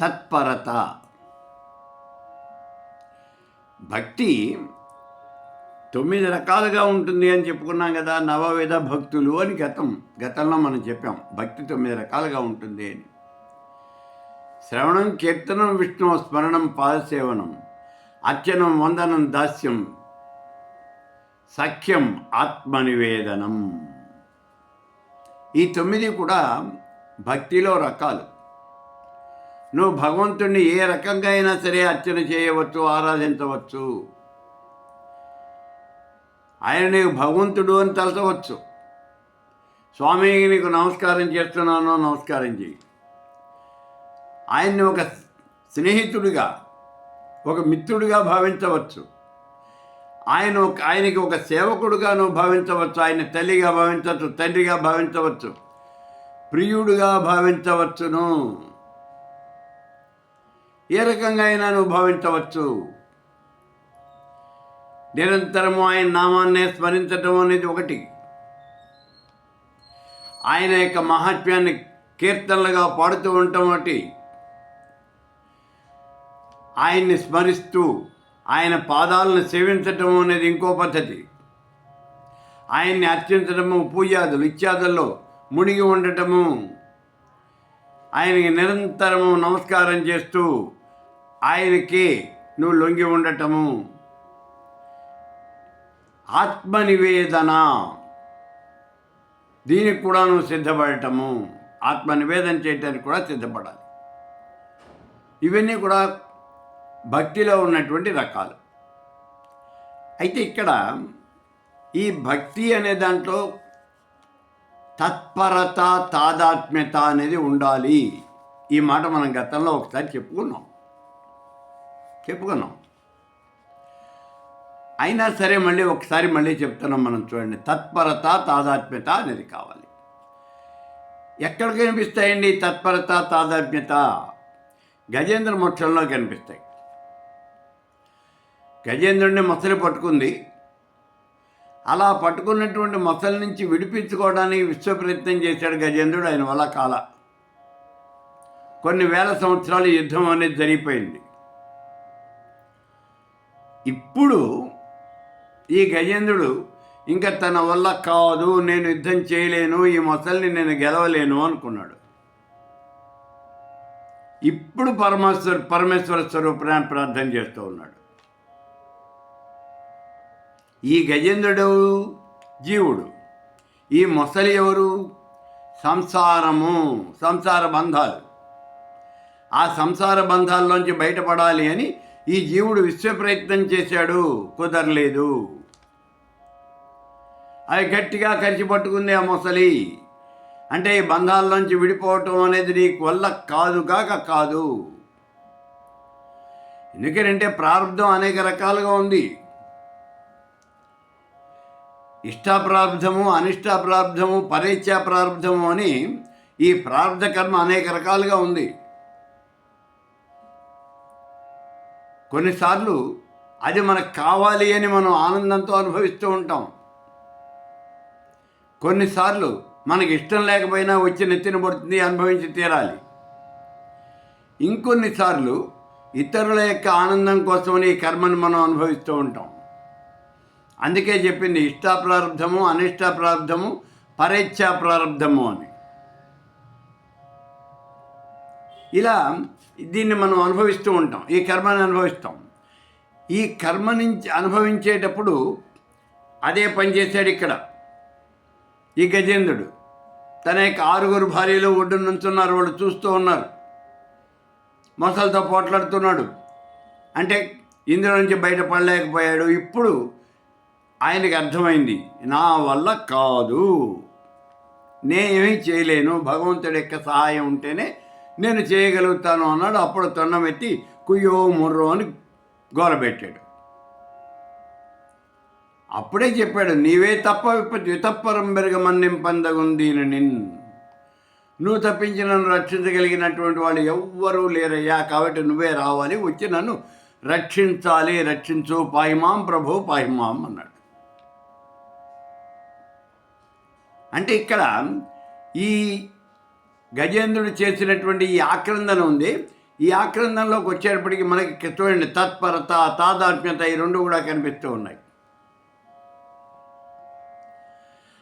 తత్పరత. భక్తి తొమ్మిది రకాలుగా ఉంటుంది అని చెప్పుకున్నాం కదా నవవిధ భక్తులు అని గతం గతంలో మనం చెప్పాం. భక్తి తొమ్మిది రకాలుగా ఉంటుంది అని. శ్రవణం కీర్తనం విష్ణు స్మరణం పాదసేవనం అర్చనం వందనం దాస్యం సఖ్యం ఆత్మనివేదనం. ఈ తొమ్మిది కూడా భక్తిలో రకాలు. నువ్వు భగవంతుణ్ణి ఏ రకంగా అయినా సరే అర్చన చేయవచ్చు ఆరాధించవచ్చు. ఆయన నీకు భగవంతుడు అని తలచవచ్చు. స్వామి నీకు నమస్కారం చేస్తున్నాను నమస్కారం చేయి ఆయన్ని ఒక స్నేహితుడిగా ఒక మిత్రుడిగా భావించవచ్చు. ఆయన ఆయనకి ఒక సేవకుడుగా నువ్వు భావించవచ్చు ఆయన తల్లిగా భావించవచ్చు తండ్రిగా భావించవచ్చు ప్రియుడుగా భావించవచ్చును. ఏ రకంగా అయినా నువ్వు భావించవచ్చు. నిరంతరము ఆయన నామాన్నే స్మరించటం అనేది ఒకటి. ఆయన యొక్క మహాత్మ్యాన్ని కీర్తనలుగా పాడుతూ ఉండటం ఒకటి. ఆయన్ని స్మరిస్తూ ఆయన పాదాలను సేవించటం అనేది ఇంకో పద్ధతి. ఆయన్ని అర్చించడము పూజాదులు ఇత్యాదుల్లో మునిగి ఉండటము. ఆయనకి నిరంతరము నమస్కారం చేస్తూ ఆయనకి నువ్వు లొంగి ఉండటము. ఆత్మనివేదన. దీనికి కూడా నువ్వు సిద్ధపడటము. ఆత్మనివేదన చేయటానికి కూడా సిద్ధపడాలి. ఇవన్నీ కూడా భక్తిలో ఉన్నటువంటి రకాలు. అయితే ఇక్కడ ఈ భక్తి అనే దాంట్లో తత్పరత తాదాత్మ్యత అనేది ఉండాలి. ఈ మాట మనం గతంలో ఒకసారి చెప్పుకున్నాం. చెప్పుకున్నాం. అయినా సరే మళ్ళీ ఒకసారి మళ్ళీ చెప్తున్నాం మనం చూడండి. తత్పరత తాదాత్మ్యత అనేది కావాలి. ఎక్కడ కనిపిస్తాయండి తత్పరత తాదాత్మ్యత? గజేంద్ర మోక్షంలో కనిపిస్తాయి. గజేంద్రుడిని మొసలి పట్టుకుంది. అలా పట్టుకున్నటువంటి మొసలి నుంచి విడిపించుకోవడానికి విశ్వ ప్రయత్నం చేశాడు గజేంద్రుడు. ఆయన వల్ల కాల. కొన్ని వేల సంవత్సరాలు యుద్ధం అనేది జరిగిపోయింది. ఇప్పుడు ఈ గజేంద్రుడు ఇంకా తన వల్ల కాదు నేను యుద్ధం చేయలేను ఈ మొసల్ని నేను గెలవలేను అనుకున్నాడు. ఇప్పుడు పరమేశ్వర పరమేశ్వర స్వరూపాన్ని ప్రార్థన చేస్తూ ఉన్నాడు. ఈ గజేంద్రుడు జీవుడు. ఈ మొసలి ఎవరు? సంసారము సంసార బంధాలు. ఆ సంసార బంధాల్లోంచి బయటపడాలి అని ఈ జీవుడు విశ్వ ప్రయత్నం చేశాడు. కుదరలేదు. అవి గట్టిగా కలిసి పట్టుకుంది ఆ ముసలి. అంటే ఈ బంధాల్లోంచి విడిపోవటం అనేది నీకు వల్ల కాదు కాక కాదు. ఎందుకంటే ప్రారంధం అనేక రకాలుగా ఉంది. ఇష్టాప్రార్థము అనిష్టాప్రార్థము పరేచ్ఛా ప్రారంధము అని ఈ ప్రారంధ కర్మ అనేక రకాలుగా ఉంది. కొన్నిసార్లు అది మనకు కావాలి అని మనం ఆనందంతో అనుభవిస్తూ ఉంటాం. కొన్నిసార్లు మనకి ఇష్టం లేకపోయినా వచ్చి నెత్తిన పడుతుంది అనుభవించి తీరాలి. ఇంకొన్నిసార్లు ఇతరుల యొక్క ఆనందం కోసమని ఈ కర్మను మనం అనుభవిస్తూ ఉంటాం. అందుకే చెప్పింది ఇష్టాప్రారంధము అనిష్టాప్రారంధము పరేచ్ఛా ప్రారంధము అని. ఇలా దీన్ని మనం అనుభవిస్తూ ఉంటాం. ఈ కర్మని అనుభవిస్తాం. ఈ కర్మ నుంచి అనుభవించేటప్పుడు అదే పని చేశాడు ఇక్కడ. ఈ గజేంద్రుడు. తన యొక్క ఆరుగురు భార్యలు ఒడ్డు నుంచున్నారు. వాళ్ళు చూస్తూ ఉన్నారు. మొసలతో పోట్లాడుతున్నాడు. అంటే ఇందులో నుంచి బయటపడలేకపోయాడు. ఇప్పుడు ఆయనకి అర్థమైంది నా వల్ల కాదు. నేనేమీ చేయలేను. భగవంతుడి యొక్క సహాయం ఉంటేనే నేను చేయగలుగుతాను అన్నాడు. అప్పుడు తొన్నమెత్తి కుయ్యో ముర్రో అని గోలబెట్టాడు అప్పుడే చెప్పాడు నీవే తప్ప వితప్పరం తప్పరం పందగుంది నిన్ నువ్వు తప్పించి నన్ను రక్షించగలిగినటువంటి వాళ్ళు ఎవ్వరూ లేరయ్యా. కాబట్టి నువ్వే రావాలి వచ్చి నన్ను రక్షించాలి రక్షించు పాయిమాం ప్రభు పాయిమాం అన్నాడు. అంటే ఇక్కడ ఈ గజేంద్రుడు చేసినటువంటి ఈ ఆక్రందన ఉంది. ఈ ఆక్రందంలోకి వచ్చేటప్పటికి మనకి చూడండి తత్పరత తాదాత్మ్యత ఈ రెండు కూడా కనిపిస్తూ ఉన్నాయి.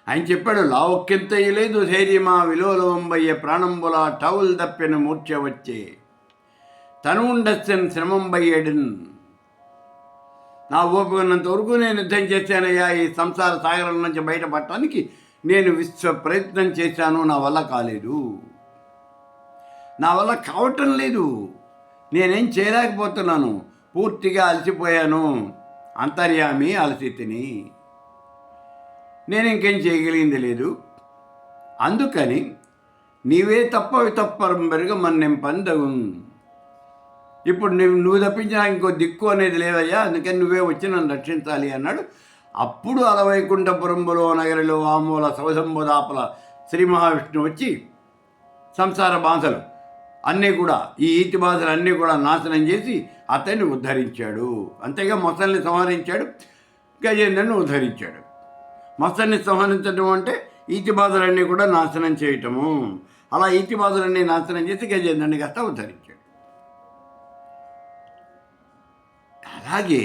ఆయన చెప్పాడు లావక్కింత లేదు ధైర్యమా విలోలవంబయ్య ప్రాణంబుల టౌల్ దప్పిన మూర్ఛ వచ్చే. తనుండస్సన్ శ్రమంబయ్యడిన్. నా ఓపికన్నంత వరకు నేను యుద్ధం చేశానయ్యా ఈ సంసార సాగరం నుంచి బయటపడటానికి నేను విశ్వ ప్రయత్నం చేశాను నా వల్ల కాలేదు. నా వల్ల కావటం లేదు. నేనేం చేయలేకపోతున్నాను. పూర్తిగా అలసిపోయాను. అంతర్యామి అలసితిని. నేను ఇంకేం చేయగలిగింది లేదు. అందుకని నీవే తప్ప తప్పరం పెరుగ మన పందగు. ఇప్పుడు నువ్వు నువ్వు తప్పించిన ఇంకో దిక్కు అనేది లేదయ్యా. అందుకని నువ్వే వచ్చి నన్ను రక్షించాలి అన్నాడు. అప్పుడు అలవైకుంఠపురంబులో నగరిలో ఆమూల సౌసంబుదాపల శ్రీ మహావిష్ణువు వచ్చి సంసార బాధలు అన్నీ కూడా ఈ ఈతి బాధలు అన్నీ కూడా నాశనం చేసి అతన్ని ఉద్ధరించాడు. అంతేగా మొసల్ని సంహరించాడు గజేంద్రుని ఉద్ధరించాడు. మొసల్ని సంహరించడం అంటే ఈతి బాధలన్నీ కూడా నాశనం చేయటము. అలా ఈతి బాధలన్నీ నాశనం చేసి గజేంద్రుని కాస్త ఉద్ధరించాడు. అలాగే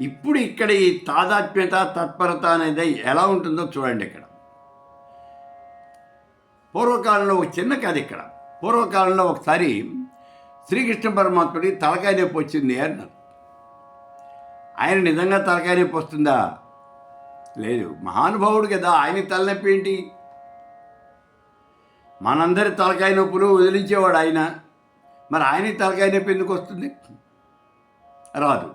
ఇప్పుడు ఇక్కడ ఈ తాదాత్మ్యత తత్పరత అనేది ఎలా ఉంటుందో చూడండి ఇక్కడ. పూర్వకాలంలో ఒక చిన్న కథ ఇక్కడ. పూర్వకాలంలో ఒకసారి శ్రీకృష్ణ పరమాత్ముడి తలకాయ నొప్పి వచ్చింది అన్నారు. ఆయన నిజంగా తలకాయ నొప్పి వస్తుందా? లేదు. మహానుభావుడు కదా ఆయన తలనొప్పి ఏంటి? మనందరి తలకాయ నొప్పులు వదిలించేవాడు ఆయన. మరి ఆయన తలకాయ నొప్పి ఎందుకు వస్తుంది? రాదు.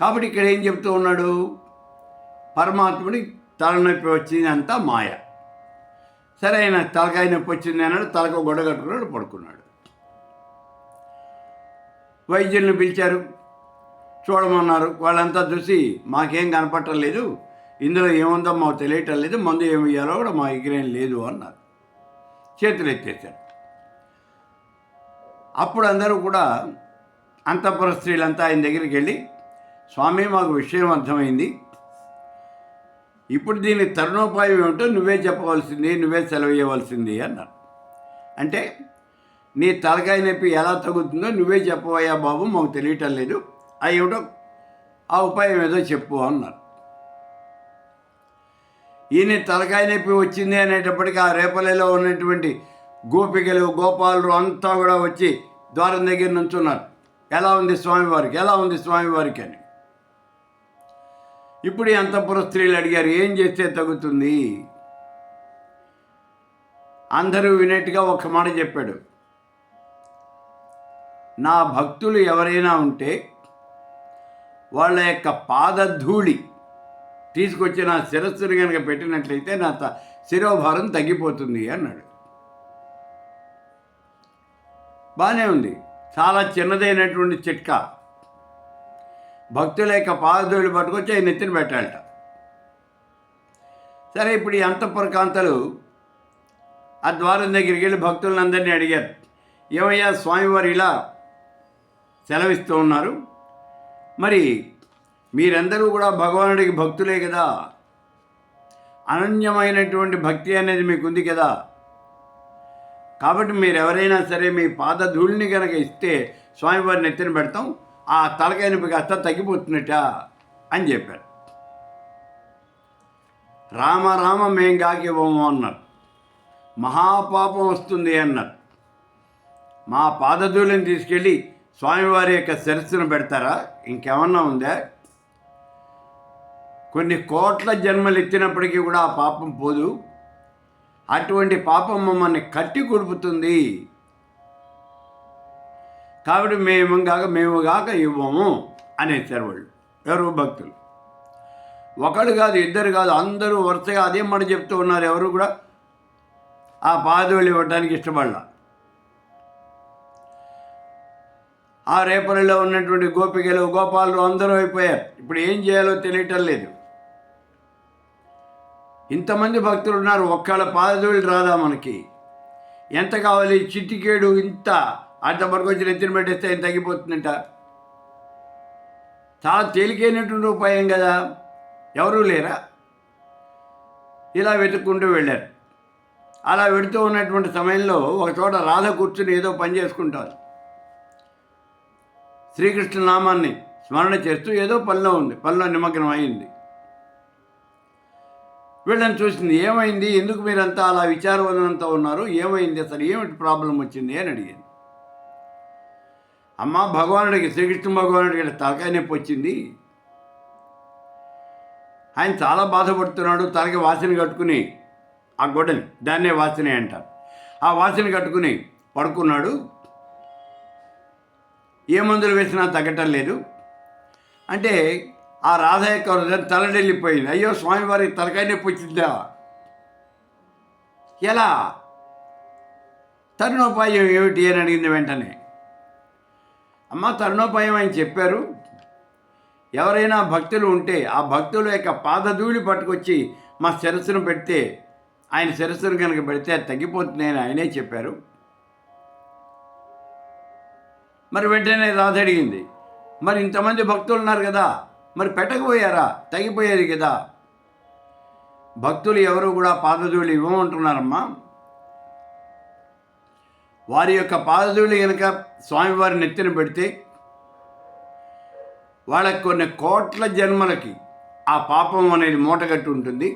కాబట్టి ఇక్కడ ఏం చెప్తూ ఉన్నాడు? పరమాత్ముడి తలనొప్పి వచ్చింది అంతా మాయ. సరే ఆయన తలకాయ నొప్పి వచ్చింది అన్నాడు తలకు గొడవ కట్టుకున్నాడు పడుకున్నాడు. వైద్యుల్ని పిలిచారు చూడమన్నారు. వాళ్ళంతా చూసి మాకేం కనపడటం లేదు ఇందులో ఏముందో మాకు తెలియటం లేదు మందు ఏమి ఇయ్యాలో కూడా మా ఇగ్రేం లేదు అన్నారు. చేతులు ఎత్తేసారు అప్పుడు అందరూ కూడా అంతఃపుర స్త్రీలంతా ఆయన దగ్గరికి వెళ్ళి స్వామి మాకు విషయం అర్థమైంది. ఇప్పుడు దీని తరుణోపాయం ఏమిటో నువ్వే చెప్పవలసింది నువ్వే సెలవేయవలసింది అన్నారు. అంటే నీ తలకాయ నొప్పి ఎలా తగ్గుతుందో నువ్వే చెప్పవయ్యా బాబు మాకు తెలియటం లేదు. అవి ఏమిటో ఆ ఉపాయం ఏదో చెప్పు అన్నారు. ఈయన తలకాయ నొప్పి వచ్చింది అనేటప్పటికీ ఆ రేపలలో ఉన్నటువంటి గోపికలు గోపాలు అంతా కూడా వచ్చి ద్వారం దగ్గర నుంచున్నారు. ఎలా ఉంది స్వామివారికి ఎలా ఉంది స్వామివారికి అని. ఇప్పుడు ఈ అంతఃపుర స్త్రీలు అడిగారు ఏం చేస్తే తగ్గుతుంది? అందరూ వినేట్టుగా ఒక మాట చెప్పాడు నా భక్తులు ఎవరైనా ఉంటే వాళ్ళ యొక్క పాదధూళి తీసుకొచ్చి నా శిరస్సుని కనుక పెట్టినట్లయితే నా త శిరోభారం తగ్గిపోతుంది అన్నాడు. బాగానే ఉంది. చాలా చిన్నదైనటువంటి చిట్కా. భక్తుల యొక్క పాదధూళి పట్టుకొచ్చి ఆయన నెత్తిన పెట్టాలట. సరే ఇప్పుడు ఈ అంతఃపురకాంతలు ఆ ద్వారం దగ్గరికి వెళ్ళి భక్తులందరినీ అడిగారు. ఏమయ్యా స్వామివారు ఇలా సెలవిస్తూ ఉన్నారు. మరి మీరందరూ కూడా భగవానుడికి భక్తులే కదా. అనన్యమైనటువంటి భక్తి అనేది మీకుంది కదా. కాబట్టి మీరు ఎవరైనా సరే మీ పాదధూళిని కనుక ఇస్తే స్వామివారిని ఎత్తిన పెడతాం. ఆ తలకాయ నొప్పి కాస్త తగ్గిపోతున్నట అని చెప్పారు. రామ రామ మేం కాకివ్వము అన్నారు. మహాపాపం వస్తుంది అన్నారు. మా పాదధూళిని తీసుకెళ్ళి స్వామివారి యొక్క శిరస్సును పెడతారా? ఇంకేమన్నా ఉందా? కొన్ని కోట్ల జన్మలు ఎత్తినప్పటికీ కూడా ఆ పాపం పోదు. అటువంటి పాపం మమ్మల్ని కట్టి కొడుపుతుంది కాబట్టి మేము కాక మేము కాక ఇవ్వము అనేసారు వాళ్ళు ఎవరు? భక్తులు. ఒకడు కాదు ఇద్దరు కాదు అందరూ వరుసగా అదే మాట చెప్తూ ఉన్నారు. ఎవరు కూడా? ఆ పాదవులు ఇవ్వడానికి ఇష్టపడాల. ఆ రేపల్లిలో ఉన్నటువంటి గోపికలు గోపాలు అందరూ అయిపోయారు. ఇప్పుడు ఏం చేయాలో తెలియటం లేదు. ఇంతమంది భక్తులు ఉన్నారు ఒక్కళ్ళ పాదవళి రాదా మనకి? ఎంత కావాలి? చిట్టికేడు ఇంత అంతవరకు వచ్చి నెత్తిన పెట్టేస్తే ఆయన తగ్గిపోతుందంట. చాలా తేలికైనటువంటి ఉపాయం కదా. ఎవరూ లేరా? ఇలా వెతుక్కుంటూ వెళ్ళారు. అలా వెడుతూ ఉన్నటువంటి సమయంలో ఒక చోట రాధ కూర్చుని ఏదో పని చేసుకుంటారు. శ్రీకృష్ణ నామాన్ని స్మరణ చేస్తూ ఏదో పనిలో ఉంది పనిలో నిమగ్నం అయింది. వీళ్ళని చూసింది ఏమైంది? ఎందుకు మీరంతా అలా విచారవంతంతో ఉన్నారు? ఏమైంది? అసలు ఏమిటి ప్రాబ్లం వచ్చింది? అని అడిగింది. అమ్మ భగవానుడికి శ్రీకృష్ణ భగవానుడికి తలకాయ నొప్పి వచ్చింది. ఆయన చాలా బాధపడుతున్నాడు. తనకి వాసన కట్టుకుని ఆ గొడ్డని దాన్నే వాసన అంటారు. ఆ వాసన కట్టుకుని పడుకున్నాడు. ఏ మందులు వేసినా తగ్గటం లేదు. అంటే ఆ రాధ యొక్క తలడెళ్ళిపోయింది అయ్యో స్వామివారికి తలకాయ నొప్పి వచ్చిందా? ఎలా? తరుణోపాయం ఏమిటి అని అడిగింది వెంటనే. అమ్మ తరుణోపాయం అని చెప్పారు. ఎవరైనా భక్తులు ఉంటే ఆ భక్తుల యొక్క పాదధూళి పట్టుకొచ్చి మా శిరస్సును పెడితే ఆయన శిరస్సును కనుక పెడితే అది ఆయనే చెప్పారు. మరి వెంటనే రాధ అడిగింది మరి ఇంతమంది భక్తులు ఉన్నారు కదా మరి పెట్టకపోయారా? తగ్గిపోయేది కదా. భక్తులు ఎవరు కూడా పాదధూళి ఇవ్వమంటున్నారమ్మా. వారి యొక్క పాదధూళి కనుక స్వామివారి నెత్తిన పెడితే వాళ్ళకి కొన్ని కోట్ల జన్మలకి ఆ పాపం అనేది మూటగట్టి ఉంటుంది.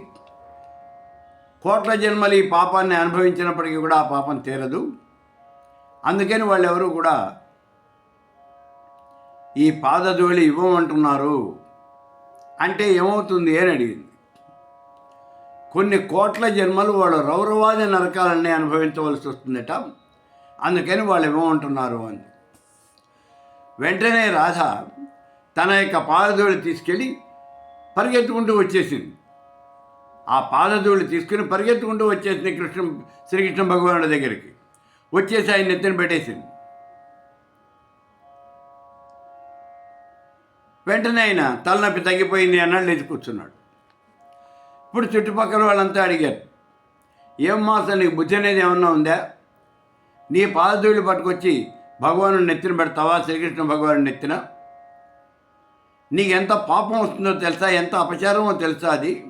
కోట్ల జన్మలు ఈ పాపాన్ని అనుభవించినప్పటికీ కూడా ఆ పాపం తీరదు. అందుకని వాళ్ళు ఎవరు కూడా ఈ పాదధూళి ఇవ్వమంటున్నారు అంటే ఏమవుతుంది అని అడిగింది. కొన్ని కోట్ల జన్మలు వాళ్ళు రౌరవాది నరకాలన్నీ అనుభవించవలసి వస్తుందట. అందుకని వాళ్ళు ఇవ్వమంటున్నారు అని వెంటనే రాధ తన యొక్క పాదధూళి తీసుకెళ్ళి పరిగెత్తుకుంటూ వచ్చేసింది. ఆ పాదధూళి తీసుకుని పరిగెత్తుకుంటూ వచ్చేసింది కృష్ణ శ్రీకృష్ణ భగవానుడి దగ్గరికి. వచ్చేసి ఆయన నెత్తిన పెట్టేసింది. వెంటనే ఆయన తలనొప్పి తగ్గిపోయింది అన్నాడు లేచి కూర్చున్నాడు. ఇప్పుడు చుట్టుపక్కల వాళ్ళంతా అడిగారు ఏం మాసం నీకు బుద్ధి అనేది ఏమన్నా ఉందా? నీ పాదధూళ్ళు పట్టుకొచ్చి భగవాను నెత్తిన పెడతావా శ్రీకృష్ణ భగవాను నెత్తిన. నీకు ఎంత పాపం వస్తుందో తెలుసా? ఎంత అపచారమో తెలుసా అది?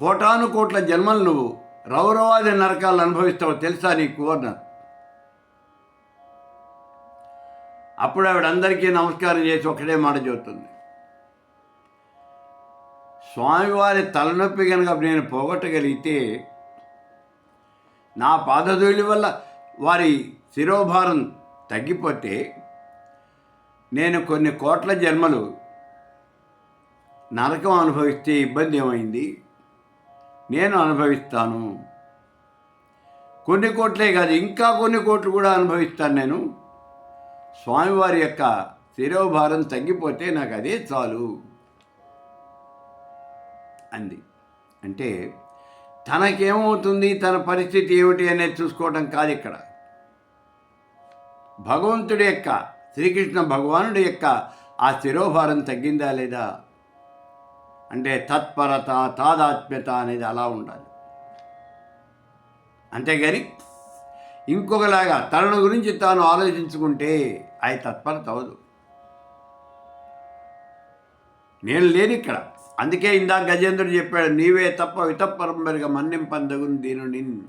కోటాను కోట్ల జన్మలు నువ్వు రౌరవాది నరకాలు అనుభవిస్తావో తెలుసా నీకు అన్నారు అప్పుడు ఆవిడందరికీ నమస్కారం చేసి ఒకటే మాట చెబుతుంది. స్వామివారి తలనొప్పి కనుక నేను పోగొట్టగలిగితే నా పాదధూళి వల్ల వారి శిరోభారం తగ్గిపోతే నేను కొన్ని కోట్ల జన్మలు నరకం అనుభవిస్తే ఇబ్బంది ఏమైంది? నేను అనుభవిస్తాను. కొన్ని కోట్లే కాదు ఇంకా కొన్ని కోట్లు కూడా అనుభవిస్తాను నేను. స్వామివారి యొక్క శిరోభారం తగ్గిపోతే నాకు అదే చాలు. అంది. అంటే తనకేమవుతుంది? తన పరిస్థితి ఏమిటి అనేది చూసుకోవడం కాదు ఇక్కడ. భగవంతుడి యొక్క శ్రీకృష్ణ భగవానుడి యొక్క ఆ శిరోభారం తగ్గిందా లేదా? అంటే తత్పరత తాదాత్మ్యత అనేది అలా ఉండాలి. అంతేగాని ఇంకొకలాగా తనను గురించి తాను ఆలోచించుకుంటే అది తత్పరత అవదు నేను లేని ఇక్కడ అందుకే ఇందాక గజేంద్రుడు చెప్పాడు నీవే తప్ప వితపరంబరిగా మన్నింపందగుని దీను నిన్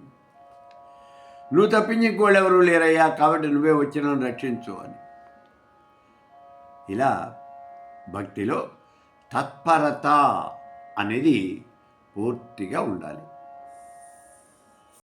నువ్వు తప్పించి ఇంకోళ్ళు ఎవరు లేరయ్యా కాబట్టి నువ్వే వచ్చి రక్షించు అని. ఇలా భక్తిలో తత్పరత అనేది పూర్తిగా ఉండాలి.